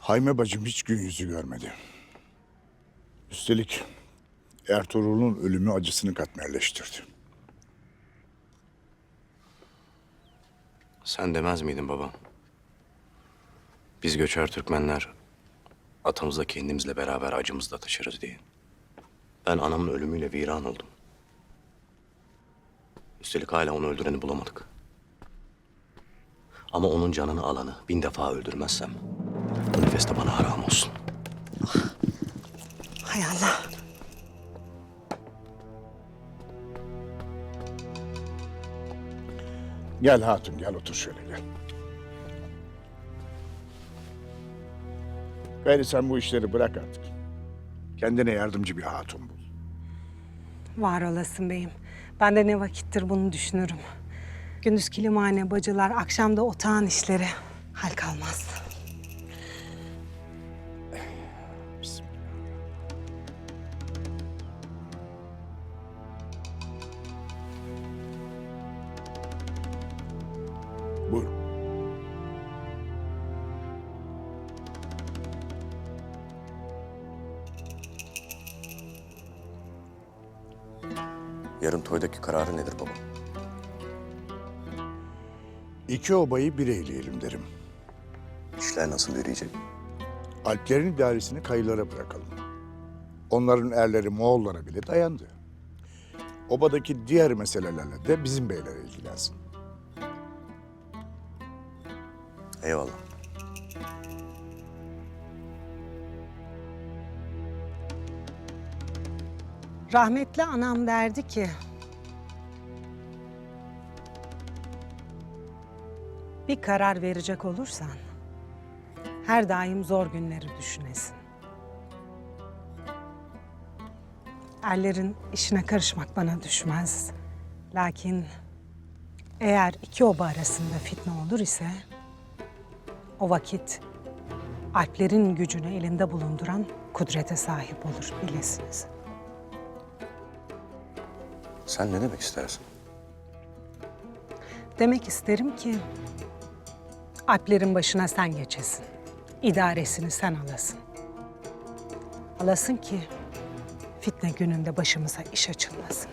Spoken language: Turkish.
Hayme bacım hiç gün yüzü görmedi. Üstelik Ertuğrul'un ölümü acısını katmerleştirdi. Sen demez miydin baba? Biz göçer Türkmenler atamızla kendimizle beraber acımızı da taşırız diye. Ben anamın ölümüyle viran oldum. Üstelik hala onu öldüreni bulamadık. Ama onun canını alanı bin defa öldürmezsem bu nefes de bana haram olsun. Hay Allah. Gel hatun gel otur şöyle gel. Gayri sen bu işleri bırak artık. Kendine yardımcı bir hatun bul. Var olasın beyim. Ben de ne vakittir bunu düşünürüm. Gündüz kilimhane, bacılar, akşam da otağın işleri. Hal kalmaz. Yarın toydaki kararı nedir baba? İki obayı bir eyleyelim derim. İşler nasıl yürüyecek? Alplerin idaresini kayılara bırakalım. Onların erleri Moğollara bile dayandı. Obadaki diğer meselelerle de bizim beyler ilgilensin. Eyvallah. Rahmetli anam derdi ki... Bir karar verecek olursan... Her daim zor günleri düşünesin. Erlerin işine karışmak bana düşmez. Lakin eğer iki oba arasında fitne olur ise... O vakit Alplerin gücünü elinde bulunduran kudrete sahip olur bilesiniz. Sen ne demek istersin? Demek isterim ki Alplerin başına sen geçesin. İdaresini sen alasın. Alasın ki fitne gününde başımıza iş açılmasın.